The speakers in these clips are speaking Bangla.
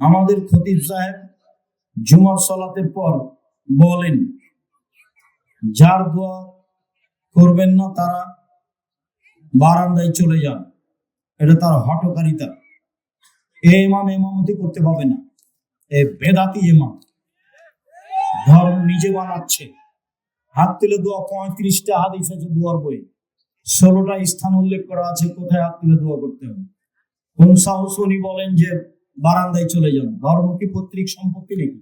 আমাদের খতিব সাহেব জুমার সলাতের পর বলেন, যার দোয়া করবেন না তারা বারান্দায় চলে যান। এটা তার হটকারিতা এ ইমাম ইমামতি করতে পাবে না। এ বেদাতি ইমাম। ধর্ম নিজে বানাচ্ছে। হাত তুলে দোয়া, পঁয়ত্রিশটা হাদিস আছে দোয়ার বই, ষোলোটা স্থান উল্লেখ করা আছে, কোথায় হাত তুলে দোয়া করতে হবে? কোন সাহস উনি বলেন যে বারান্দায় চলে যান। ধর্ম কি পৈতৃক সম্পত্তি নাকি?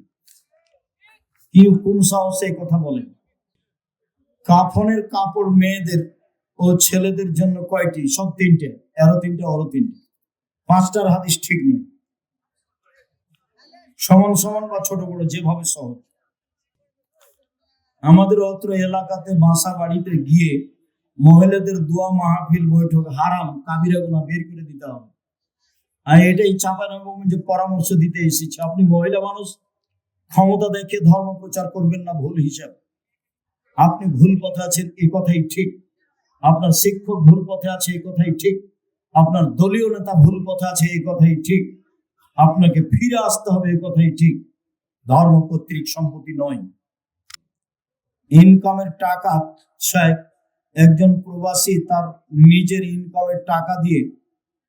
কি কোন সাহসে কথা বলেন কাফনের কাপড় মেয়েদের ও ছেলেদের জন্য কয়টি? সব তিনটে। এরো তিনটে অরো তিনটে। পাঁচটার হাদিস ঠিক নেই। সমান সমান বা ছোট বড়, যেভাবে সহজ। আমাদের অত্র এলাকাতে বাসা বাড়িতে গিয়ে মহিলাদের দোয়া মাহফিল বৈঠক হারাম, কাবিরা গুনা বের করে দিতে হবে। আর এটাই চাপানগঞ্জে পরামর্শ দিতে এসেছি। আপনি মহিলা মানুষ, ক্ষমতা দেখে ধর্ম প্রচার করবেন না ভুল হিসাব। আপনি ভুল পথে আছেন এই কথাই ঠিক। আপনার শিক্ষক ভুল পথে আছে এই কথাই ঠিক। আপনার দলীয় নেতা ভুল পথে আছে এই কথাই ঠিক। আপনাকে ফিরে আসতে হবে এই কথাই ঠিক। ধর্ম কর্তৃক সম্পত্তি নয়। ইনকামের টাকা, সাহেব, একজন প্রবাসী তার নিজের ইনকামের টাকা দিয়ে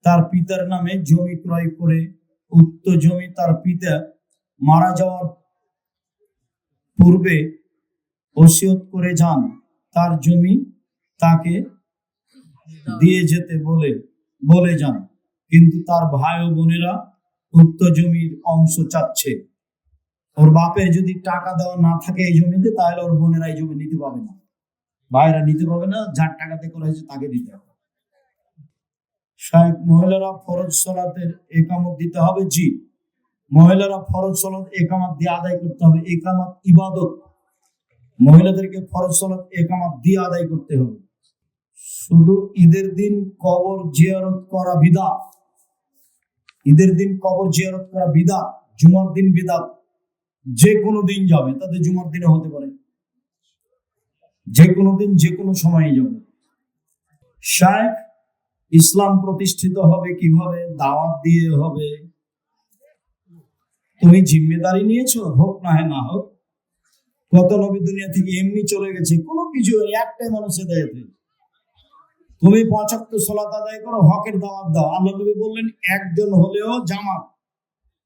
তার পিতার নামে জমি ক্রয় করে উক্ত জমি তার পিতা মারা যাওয়ার পূর্বে ওসিয়ত করে যান। তার জমি তাকে দিয়ে যেতে বলে বলে যান। কিন্তু তার ভাই ও বোনেরা উক্ত জমির অংশ চাচ্ছে। ওর বাপের যদি টাকা দেওয়া না থাকে এই জমিতে, তাহলে ওর বোনেরা এই জমি নিতে পাবে না। ভাইরা নিতে পাবে না, যার টাকাতে করা হয়েছে তাকে দিতে হবে। সাহেব, মহিলারা ফরজ সলাতের একামত দিতে হবে, জি। মহিলারা ফরজ সলাত, একামাত দিয়ে আদায় করতে হবে, একামাত ইবাদত। মহিলাদেরকে ফরজ সলাত, একামাত দিয়ে আদায় করতে হবে। শুধু ঈদের দিন কবর জিয়ারত করা বিদা। ঈদের দিন কবর জিয়ারত করা বিদাত জুমার দিন বিদাত যে কোনো দিন যাবে তাদের জুমার দিনে হতে পারে। যে কোনো দিন, যে কোনো সময়ে যাবে। শায়েখ ইসলাম প্রতিষ্ঠিত হবে কীভাবে? দাওয়াত দিয়ে হবে। তুমি জিম্মেদারি নিয়েছো, হোক না হয় না হোক। কত নবী দুনিয়া থেকে এমনি চলে গেছে, কোনো কিছু একটাই মানুষের দায়িত্ব তুমি পঁচাত্তর সলাত আদায় করো, হকের দাওয়াত দাও। আল্লাহ নবী বললেন, একজন হলেও জামাত,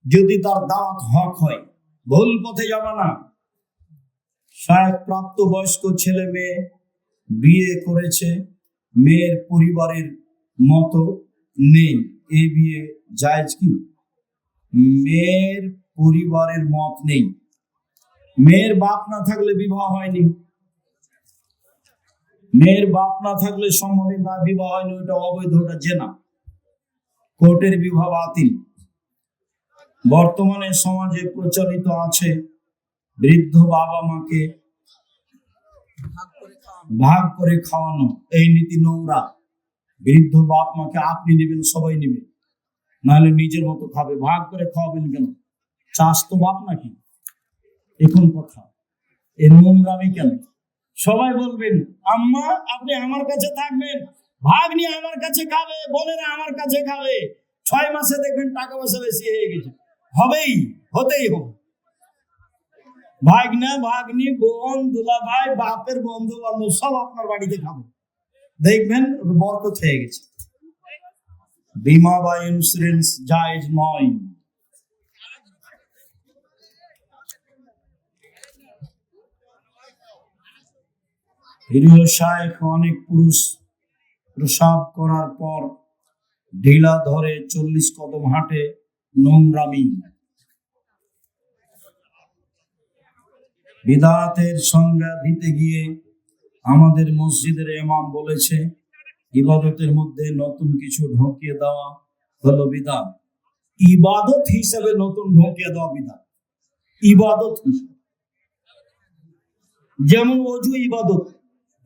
যদি তার দাওয়াত হক হয়। ভুল পথে যাবে না। শায়ক প্রাপ্ত বয়স্ক ছেলে মেয়ে বিয়ে করেছে, মেয়ের পরিবারের মতো নেই। এ বিয়ে জায়েজ কি? মেয়ের পরিবারের মত নেই। মেয়ের বাপ না থাকলে বিবাহ হয়নি। মেয়ের বাপ না থাকলে সম্মতি না, বিবাহ হয়নি ওটা অবৈধ, ওটা জেনা। কোর্টের বিবাহ বাতিল। বর্তমানে সমাজে প্রচলিত আছে বৃদ্ধ বাবা মাকে ভাগ করে খাওয়ানো। এই নীতি নোংরা। বৃদ্ধ বাপ মাকে আপনি নেবেন, সবাই নেবে। নাহলে নিজের মতো খাবে, ভাগ করে খাওয়াবেন কেন? চাষ তো বাপ নাকি? এখন কথা। এ নোংরামি কেন? সবাই বলবেন, আম্মা, আপনি আমার কাছে থাকবেন, ভাগ নিয়ে আমার কাছে খাবে বোনেরা আমার কাছে খাবে। ছয় মাসে দেখবেন টাকা পয়সা বেশি হয়ে গেছে। হবেই, হতেই হবে। ভাগনা ভাগ্নি বোন দুলা ভাই বাপের বন্ধু বান্ধব সব আপনার বাড়িতে খাবে। দেখবেন বরকত হয়ে গেছে। বিমা বা ইন্স্যুরেন্স জায়েজ নয়। প্রিয় শায়েখ অনেক পুরুষ প্রসাব করার পর ঢিলা ধরে চল্লিশ কদম হাঁটে নোংরামি। বিদাতের সংজ্ঞা দিতে গিয়ে আমাদের মসজিদের ইমাম বলেছে, ইবাদতের মধ্যে নতুন কিছু ঢোকিয়ে দেওয়া হলো বিদাত ইবাদত হিসাবে নতুন ঢোকিয়ে দেওয়া বিদাত ইবাদত যেমন অজু ইবাদত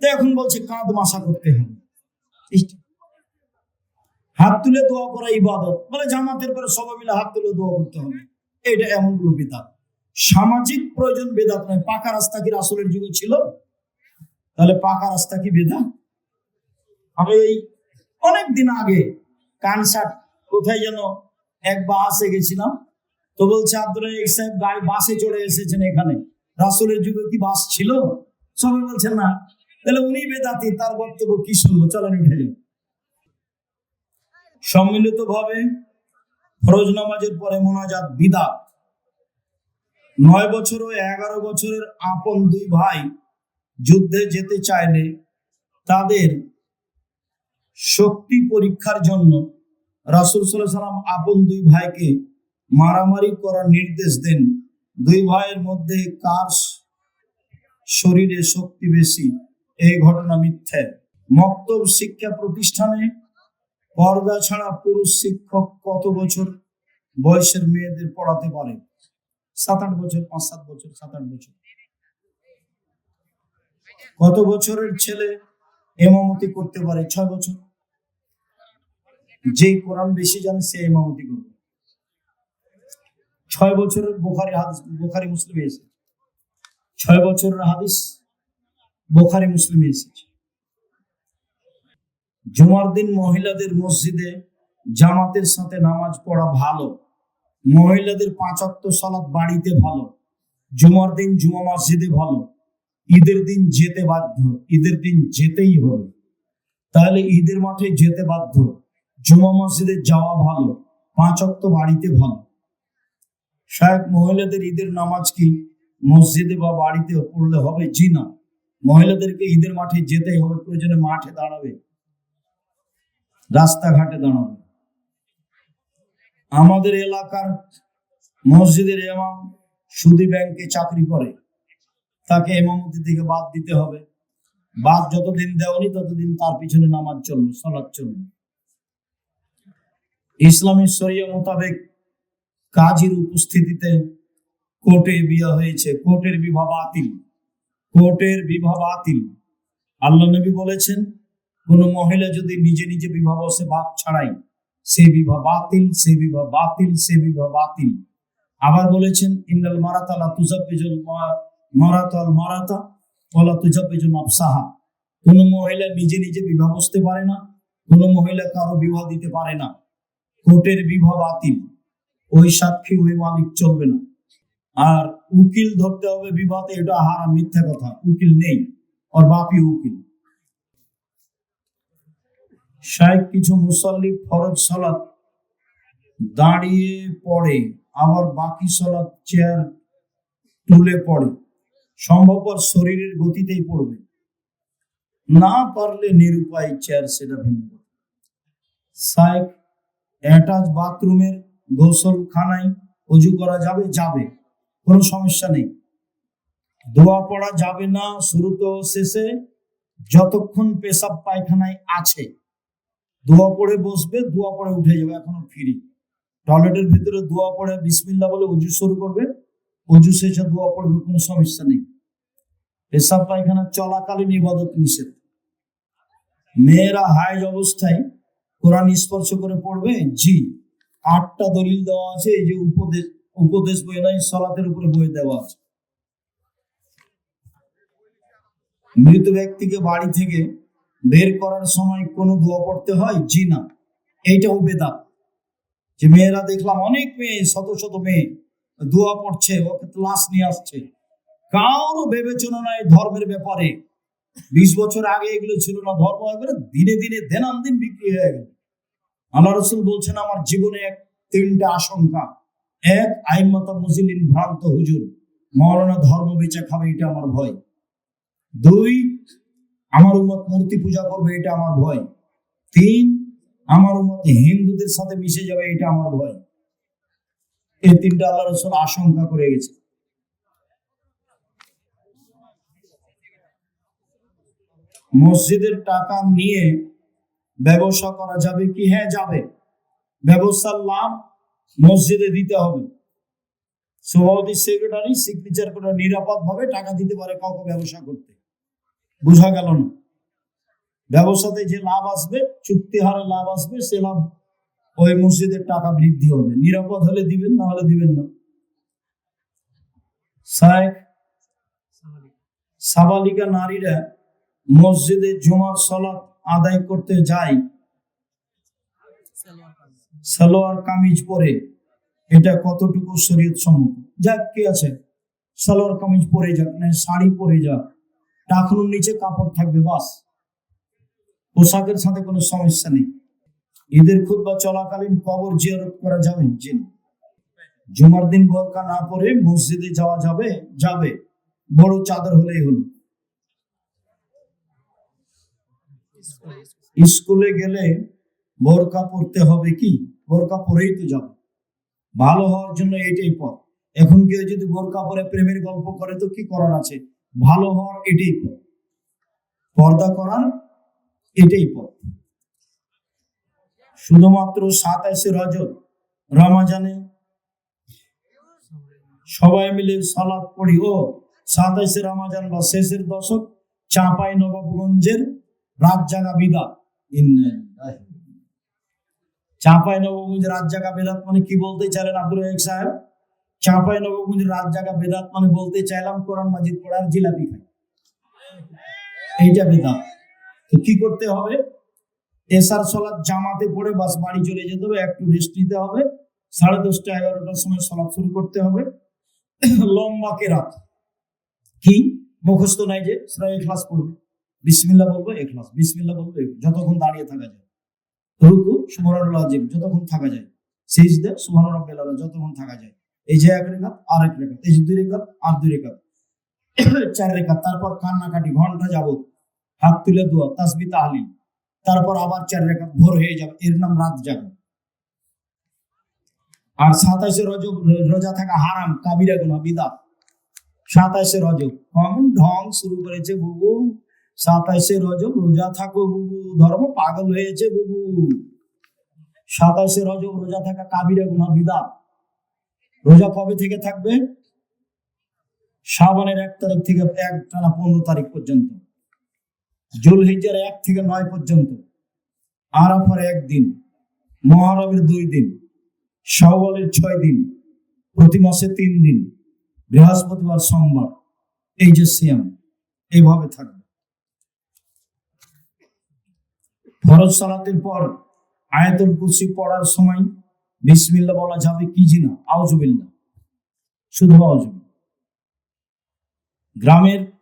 এখন বলছে কাঁধ মাসা করতে হবে। হাত তুলে দোয়া করা ইবাদত মানে জামাতের পরে সবাই মিলে হাত তুলে দোয়া করতে হবে। এটা এমনগুলো বেদাত সামাজিক প্রয়োজন বেদাত নয়, পাকা রাস্তা কি রাসুলের যুগে ছিল? তাহলে পাকা রাস্তা কি বেদা আমি এই অনেক দিন আগে কানসার্ট কোথায় যেন এক বাসে গেছিলাম। তো বলছে, আব্দুল সাহেব বাসে চড়ে এসেছেন এখানে। রাসুলের যুগে কি বাস ছিল? সবাই বলছেন না। তাহলে উনি বেদাতি, তার বক্তব্য কি শুনব? চলেন উঠে যান সম্মিলিত ভাবে ফরজ নামাজের পরে মোনাজাত বিদাত। নয় বছর ও এগারো বছরের আপন দুই ভাই যুদ্ধে যেতে চাইলে তাদের শক্তি পরীক্ষার জন্য রাসুল সাল্লাম আপন দুই ভাইকে মারামারি করার নির্দেশ দেন। দুই ভাইয়ের মধ্যে কার শরীরে শক্তি বেশি? এই ঘটনা মিথ্যে। মক্তব শিক্ষা প্রতিষ্ঠানে পর্দা ছাড়া পুরুষ শিক্ষক কত বছর বয়সের মেয়েদের পড়াতে পারে? সাত আট বছর, পাঁচ সাত বছর, সাত আট বছর। কত বছরের ছেলে এমামতি করতে পারে? ছয় বছর। যে কোরআন বেশি জানে, সে এমামতি করবে। ছয় বছরের বোখারি হাদিস, বোখারি মুসলিমে এসেছে। ছয় বছরের হাদিস বোখারি মুসলিমে এসেছে। জুমার দিন মহিলাদের মসজিদে জামাতের সাথে নামাজ পড়া ভালো। মহিলাদের পাঁচাত্ত সালাত বাড়িতে ভালো। জুমার দিন জুমা মসজিদে ভালো। ঈদের দিন যেতে বাধ্য, ঈদের দিন যেতেই হবে। তাহলে ঈদের মাঠে যেতে বাধ্য, জুমা মসজিদে যাওয়া ভালো, পাঁচ অক্ত বাড়িতে ভালো। শায়ক মহিলাদের ঈদের নামাজ কি মসজিদে বা বাড়িতে পড়লে হবে? জি না। মহিলাদেরকে ঈদের মাঠে যেতেই হবে, প্রয়োজনে মাঠে দাঁড়াবে। রাস্তাঘাটে দাঁড়াবে। আমাদের এলাকার মসজিদের এমাম সুদী ব্যাংকে চাকরি করে। তাকে এমামতি থেকে বাদ দিতে হবে। বাদ যতদিন দেওনি ততদিন তার পিছনে নামাজ চলবে, সলাৎ চলবে। ইসলামী শরিয়া মোতাবেক কাজীর উপস্থিতিতে কোর্টে বিয়ে হয়েছে। কোর্টের বিবাহ বাতিল কোর্টের বিবাহ বাতিল আল্লাহ নবী বলেছেন, কোন মহিলা যদি নিজে নিজে বিবাহ বসে বাপ ছাড়াই, সে বিবাহ বাতিল সে বিবাহ বাতিল, সে বিবাহ বাতিল। আবার বলেছেন, ইন্নাল মারাতালা তুজাব্বিজুল মারাতাল মারাতা ওলা তুজাব্বিজুল আফসাহা কোন মহিলা নিজে নিজে বিবাহ বসতে পারে না, কোন মহিলা কারও বিবাহ দিতে পারে না। কোর্টের বিবাহ বাতিল, ওই সাক্ষী, ওই মালিক চলবে না। আর উকিল ধরতে হবে বিবাহতে, এটা হারা মিথ্যা কথা। উকিল নেই, ওর বাপই উকিল। শায়েক কিছু মুসল্লি ফরজ সালাত দাঁড়িয়ে পড়ে, আবার বাকি সালাত চেয়ার তুলে পড়ে। সম্ভবপর শরীরের গতিতেই পড়বে। না পারলে নিরুপায় চেয়ার সেটা ভিন্ন। শায়েক অ্যাটাচ বাথরুমের গোসলখানায় অজু করা যাবে? যাবে। কোনো সমস্যা নেই। দোয়া পড়া যাবে না শুরুতে শেষে। যতক্ষণ পেশাব পায়খানায় আছে। দোয়া পড়ে বসবে দোয়া পড়ে উঠে যাবে, এখনও ফ্রি। টয়লেটের ভিতরে দোয়া পড়ে বিসমিল্লা বলে উজু শুরু করবে। উজু শেষে দোয়া পড়বে, কোনো সমস্যা নেই। পেশাব পায়খানা চলাকালীন ইবাদত নিষেধ। মেয়েরা হাইজ অবস্থায় কোরআন স্পর্শ করে পড়বে, জি, আটটা দলিল দেওয়া আছে, এই যে উপদেশ উপদেশ বই নাই, সলাতের উপরে বই দেওয়া আছে। মৃত ব্যক্তিকে বাড়ি থেকে বের করার সময় কোনো দোয়া পড়তে হয়? জি না। এইটাও বেদাত। যে মেয়েরা দেখলাম, অনেক মেয়ে, শত শত মেয়ে। দোয়া পড়ছে, ওকে ক্লাস নিয়ে আসছে। কারও বিবেচনা নাই ধর্মের ব্যাপারে। বিশ বছর আগে এগুলো ছিল না ধর্ম, একবারে দিনে দিনে দেনান দিন বিক্রি হয়ে গেল। আল্লাহ রসুল বলছেন, আমার জীবনে এক, তিনটা আশঙ্কা। এক, আইমতা মুজিলিন ভ্রান্ত হুজুর। মরণা ধর্ম বেচা খাবে, এটা আমার ভয়। দুই, আমার উম্মত মূর্তি পূজা করবে, এটা আমার ভয়। তিন, আমার উম্মত হিন্দুদের সাথে মিশে যাবে, এটা আমার ভয়। এই তিনটা আল্লাহ রসুল আশঙ্কা করে গেছে। মসজিদের টাকা নিয়ে ব্যবসা করা যাবে কি? হ্যাঁ যাবে। ব্যবসার লাভ মসজিদে দিতে হবে। সভাপতি, সেক্রেটারি সিগনেচার করে নিরাপদ ভাবে টাকা দিতে পারে কাউকে ব্যবসা করতে। বোঝা গেল না। ব্যবসাতে যে লাভ আসবে চুক্তি হারে লাভ আসবে, সে লাভ ওই মসজিদের টাকা বৃদ্ধি হবে। নিরাপদ হলে দিবেন, না হলে দিবেন না। শায়েখ সাবালিকা নারীরা মসজিদে জুমার সলাৎ আদায় করতে যায়, সালোয়ার কামিজ পরে। এটা কতটুকু শরীয়ত সম্মত? যাক, কি আছে। সালোয়ার কামিজ পরে যাক, না, শাড়ি পরে যাক। টাকনুর নিচে কাপড় থাকবে, বাস। পোশাকের সাথে কোনো সমস্যা নেই। ঈদের খুতবা চলাকালীন কবর জিয়ারত করা যাবে? জি জুমার দিন বোরকা না পরে মসজিদে যাওয়া যাবে? যাবে। বড় চাদর হলেই হলো। স্কুলে গেলে বোরকা পরতে হবে কি? বোরকা পরেই তো যাবে। ভালো হওয়ার জন্য এটাই পথ। এখন কেউ যদি বোরকা পরে প্রেমের গল্প করে তো কি করার আছে? ভালো হওয়ার এটাই পথ। পর্দা করার এটাই পথ। শুধুমাত্র সাতাইশে রজব রমাজানে সবাই মিলে সালাদ পড়ি। ও সাতাইশে রমাজান বা শেষের দশক চাঁপাই নবাবগঞ্জের রাত জাগা বিদা চাঁপাই নবগঞ্জ রাত জাগা বেদাত মানে কি বলতে চাইলেন আব্দুল রহিক সাহেব? চাঁপাই নবগঞ্জ রাত জাগা বেদাত মানে বলতে চাইলাম কোরআন মাজিদ পড়ার জিলাপি খাই। এইটা বেদাত। তো কি করতে হবে? এসার সলাদ জামাতে পড়ে বাস বাড়ি চলে যেতে হবে, একটু রেস্ট নিতে হবে। সাড়ে দশটা, এগারোটার সময় সলাৎ শুরু করতে হবে। লম্বা কেরাত কি? মুখস্থ নাই যে, সেটা এখলাস পড়বে। বিসমিল্লা বলব এখলাস বিসমিল্লা বলব যতক্ষণ দাঁড়িয়ে থাকা যায়। রুকু, সুবহানাল্লাহ আজিম, যতক্ষণ থাকা যায়। সুবহান রাব্বিল আলা যতক্ষণ থাকা যায়। এই যে এক রেখাত, আর এক রেখাত। এই যে দুই রেখাত, আর দুই রেখাত। চার রেখাত। তারপর কান্নাকাটি, ঘণ্টা যাবত হাত তুলে দোয়া তাসবি তাহলিল। তারপর আবার চার রেখাত ভোর হয়ে যাবে। এর নাম রাত জাগা। আর সাতাইশে রজব রোজা থাকা হারাম, কাবিরা গুনা বিদাত। সাতাইশে রজব কমন ঢং শুরু করেছে বুবু। সাতাইশে রজব, রোজা থাকো বুবু, ধর্ম পাগল হয়েছে বুবু। সাতাইশে রজব, রোজা থাকা কাবিরা গুনা বিদাত। রোজা কবে থেকে থাকবে? শ্রাবণের এক তারিখ থেকে এক টানা পনেরো তারিখ পর্যন্ত। জুলহিজের এক থেকে নয় পর্যন্ত। আরাফার একদিন মহারমের দুই দিন, শাওয়ালের ছয় দিন, প্রতি মাসে তিন দিন, বৃহস্পতিবার, সোমবার, এই যে সিয়াম, এইভাবে থাকবে। ফরজ সালাতের পর আয়াতুল কুরসি পড়ার সময় বিসমিল্লা বলা যাবে কি জিনা? আউজুবিল্লা শুধু আউজুবিল্লা গ্রামের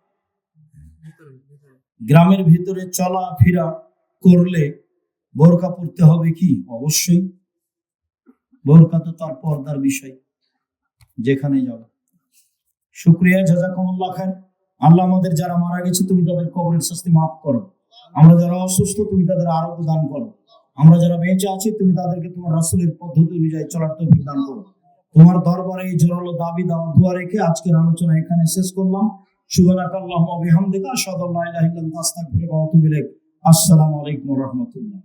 গ্রামের ভিতরে চলা ফিরা করলে বোরকা পড়তে হবে কি? অবশ্যই। বোরকা তো তার পর্দার বিষয়, যেখানে যাবে। শুক্রিয়া জাজাকুমুল্লাহ খান আল্লাহ আমাদের যারা মারা গেছে, তুমি তাদের কবরের শাস্তি মাফ করো। আমরা যারা অসুস্থ, তুমি তাদের আরোগ্য দান করো। আমরা যারা বেঁচে আছি, তুমি তাদেরকে তোমার রাসূলের পদ্ধতি অনুযায়ী চলার তৌফিক দান করো। তোমার দরবারে এই জোরালো দাবি দেওয়া দোয়া রেখে আজকের আলোচনা এখানে শেষ করলাম। সুবহানাকাল্লাহুম্মা ওয়া বিহামদিকা, আশহাদু আল্লা ইলাহা ইল্লা আনতা আস্তাগফিরুকা ওয়া আতুবু ইলাইক। আসসালামু আলাইকুম ওয়া রাহমাতুল্লাহ।